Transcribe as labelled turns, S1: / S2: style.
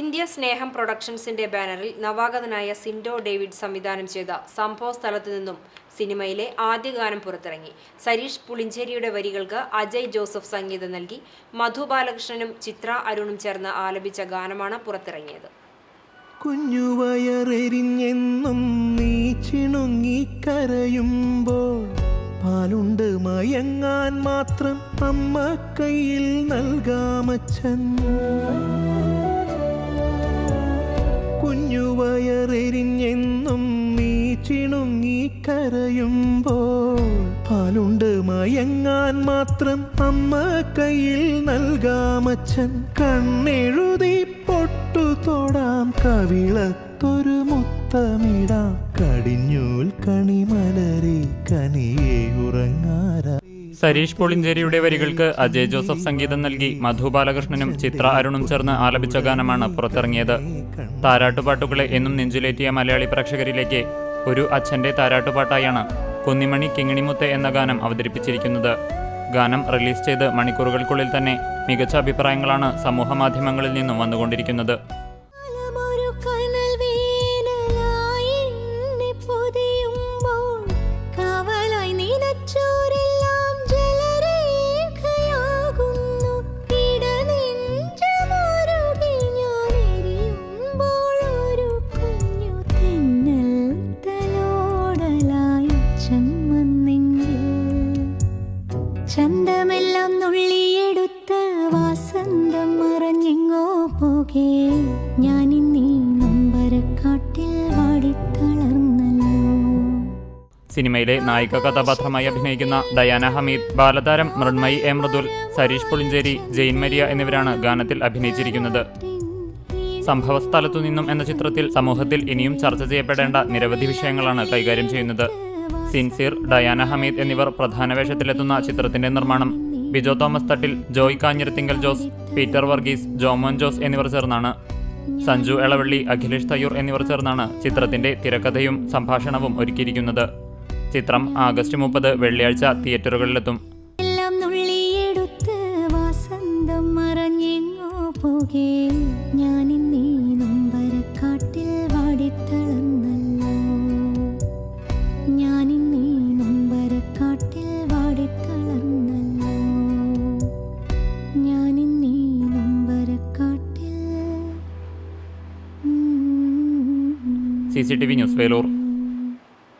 S1: India സ്നേഹം പ്രൊഡക്ഷൻസിന്റെ ബാനറിൽ നവാഗതനായ സിൻഡോ ഡേവിഡ് സംവിധാനം ചെയ്ത സംഭവ സ്ഥലത്തു നിന്നും സിനിമയിലെ ആദ്യ ഗാനം പുറത്തിറങ്ങി. സരീഷ് പുളിഞ്ചേരിയുടെ വരികൾക്ക് അജയ് ജോസഫ് സംഗീതം നൽകി. മധു ബാലകൃഷ്ണനും ചിത്ര അരുണും ചേർന്ന് ആലപിച്ച ഗാനമാണ് പുറത്തിറങ്ങിയത്.
S2: കുഞ്ഞുവയറെരിഞ്ഞെന്നും കരയുമ്പോൾ പാലുണ്ട് മയങ്ങാൻ മാത്രം അമ്മ കയ്യിൽ നൽകാമച്ചൻ. കുഞ്ഞുവയറെരിഞ്ഞെന്നും നീ ചിണുങ്ങി കരയുമ്പോൾ പാലുണ്ട് മയങ്ങാൻ മാത്രം അമ്മ കയ്യിൽ നൽകാമച്ചൻ കണ്ണെഴുതി പൊട്ടു തൊടാം കവിളത്തൊരു മുത്തമിടാം. കടിഞ്ഞൂൽ കണിമലരെ കനിയെ ഉറങ്ങാര
S3: സരീഷ് പൊളിഞ്ചേരിയുടെ വരികൾക്ക് അജയ് ജോസഫ് സംഗീതം നൽകി മധു ബാലകൃഷ്ണനും ചിത്ര അരുണും ചേർന്ന് ആലപിച്ച ഗാനമാണ് പുറത്തിറങ്ങിയത്. താരാട്ടുപാട്ടുകളെ എന്നും നെഞ്ചിലേറ്റിയ മലയാളി പ്രേക്ഷകരിലേക്ക് ഒരു അച്ഛന്റെ താരാട്ടുപാട്ടായാണ് കുന്നിമണി കിങ്ങിണിമുത്ത് എന്ന ഗാനം അവതരിപ്പിച്ചിരിക്കുന്നത്. ഗാനം റിലീസ് ചെയ്ത് മണിക്കൂറുകൾക്കുള്ളിൽ തന്നെ മികച്ച അഭിപ്രായങ്ങളാണ് സമൂഹമാധ്യമങ്ങളിൽ നിന്നും വന്നുകൊണ്ടിരിക്കുന്നത്.
S4: ചന്തമെല്ലാം നുള്ളിയെടുത്ത് വാസന്തം മറഞ്ഞെങ്ങോ പോകേ. ഞാനിന്നീ നൊമ്പരക്കാട്ടിൽ
S3: സിനിമയിലെ നായിക കഥാപാത്രമായി അഭിനയിക്കുന്ന ഡയാന ഹമീദ് ബാലതാരം മൃണ്മയി എ മൃദുൽ സരീഷ് പുളിഞ്ചേരി ജെയിൻ മരിയ എന്നിവരാണ് ഗാനത്തിൽ അഭിനയിച്ചിരിക്കുന്നത്. സംഭവസ്ഥലത്തു നിന്നും എന്ന ചിത്രത്തിൽ സമൂഹത്തിൽ ഇനിയും ചർച്ച ചെയ്യപ്പെടേണ്ട നിരവധി വിഷയങ്ങളാണ് കൈകാര്യം ചെയ്യുന്നത്. സിൻസീർ ഡയാന ഹമീദ് എന്നിവർ പ്രധാന വേഷത്തിലെത്തുന്ന ചിത്രത്തിന്റെ നിർമ്മാണം. ബിജോ തോമസ് തട്ടിൽ ജോയ് കാഞ്ഞിരത്തിങ്കൽ ജോസ് പീറ്റർ വർഗീസ് ജോമോൻ ജോസ് എന്നിവർ ചേർന്നാണ്. സഞ്ജു എളവള്ളി അഖിലേഷ് തയ്യൂർ എന്നിവർ ചേർന്നാണ് ചിത്രത്തിന്റെ തിരക്കഥയും സംഭാഷണവും ഒരുക്കിയിരിക്കുന്നത്. ചിത്രം ആഗസ്റ്റ് മുപ്പത് വെള്ളിയാഴ്ച തിയേറ്ററുകളിലെത്തും.
S4: നൊമ്പരക്കാട്ടിൽ വാടിത്തളർന്നല്ലോ
S3: C C T V news Veloor.